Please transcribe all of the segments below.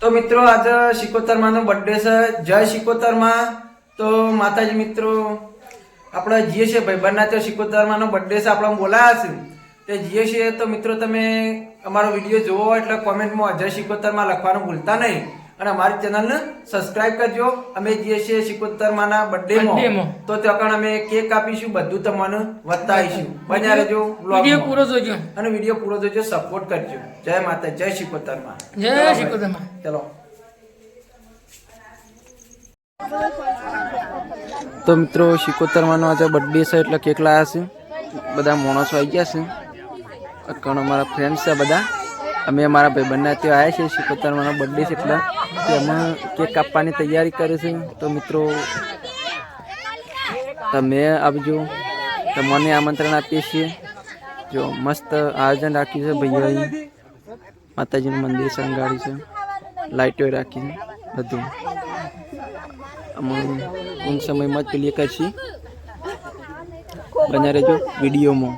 તો મિત્રો, આજે શિકોતરમાં નો બર્થડે છે. જય શિકોતરમાં. તો માતાજી મિત્રો, આપણે જીએ છે ભાઈબંધના તો શિકોતરમાં નો બર્થડે છે, આપણે બોલાયા છે. તે જીએ છીએ તો મિત્રો તમે અમારો વીડિયો જોવો એટલે કોમેન્ટમાં જય શિકોતરમાં લખવાનું ભૂલતા નહીં. અને અમારી ચેનલને સબસ્ક્રાઇબ કરજો. અમે જે છે સિકોતરમાના બર્થડેમાં. તો ત્યાં અમે કેક આપીશું બધું તમને બતાવીશું. બન્યા રહેજો વીડિયો પૂરો જોજો. અને વીડિયો પૂરો જોજો સપોર્ટ કરજો. જય માતા જય શિકોતરમાં જય શિકોતરમાં. ચલો. તો મિત્રો સિકોતરમાનો આજે બર્થડે છે એટલે કેક લાયા છે. બધા માણસો આવી ગયા છે. ઘણ અમારા ફ્રેન્ડ્સ છે બધા. અમે અમારા બંને ત્યાં આવ્યા છે શિકોતરમાંનો બર્થડે છે એટલે. તેમાં કેક કાપવાની તૈયારી કરીશું તો મિત્રો, તમે આવજો. તમને આમંત્રણ આપીએ છીએ. જો મસ્ત આયોજન રાખ્યું છે ભૈયાએ. માતાજીનું મંદિર શણગાર્યું છે. લાઇટો રાખી બધું. અમે ટૂંક સમયમાં જ પેલી કરશી બન્યા રહેજો વિડીયોમાં.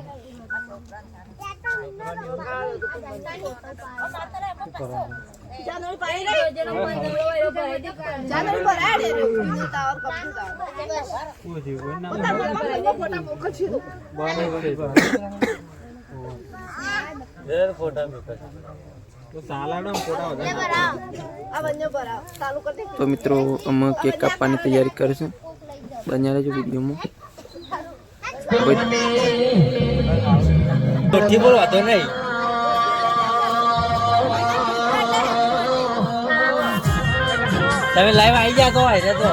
તો મિત્રો અમે કેક કાપવાની તૈયારી કરીશું. બન્યા રહેજો વિડીયોમાં. તમે લાઈવ આવી જા તો તો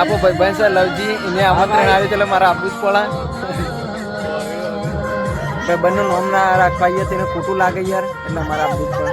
આપો ભાઈ સર લવજી એને આમંત્રણ આવ્યું એટલે મારે આપવું જ પડે. ભાઈ બંને નામ ના રાખવા આવીએ તેને ખોટું લાગે યાર એટલે મારે આપવું જ પડે.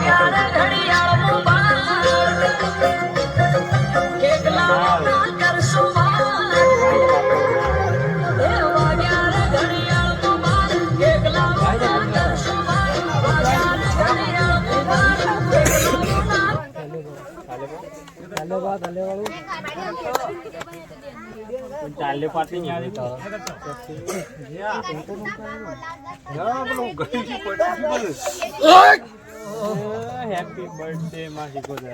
ચાલે પાટી ની આવી તો. હેપી બર્થડે માં શીખો છે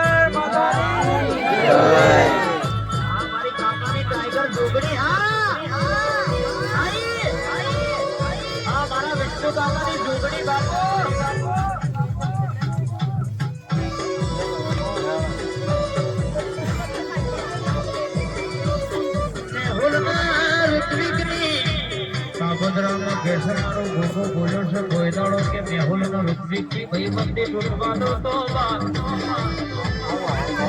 સાગોદરાનો કેસરવાળો ઘોઘો બોલ્યો છે કે મેહુલનો ઋત્વિકથી ભાઈબંધી તૂટવાનો તો વાત.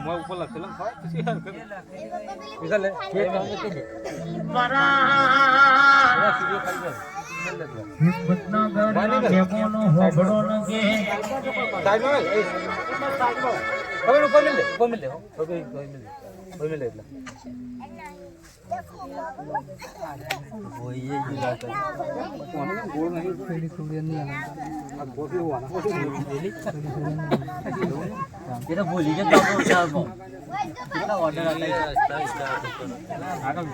તો મોય ઉપર લખેલો ખાય પછી યાર કરે વિશાલ લે કરી દે મારા આ સીધો ખાઈ જાય મિલ લે એ તો ભૂલી જતો આપણો કેટલા order હતા? આગળ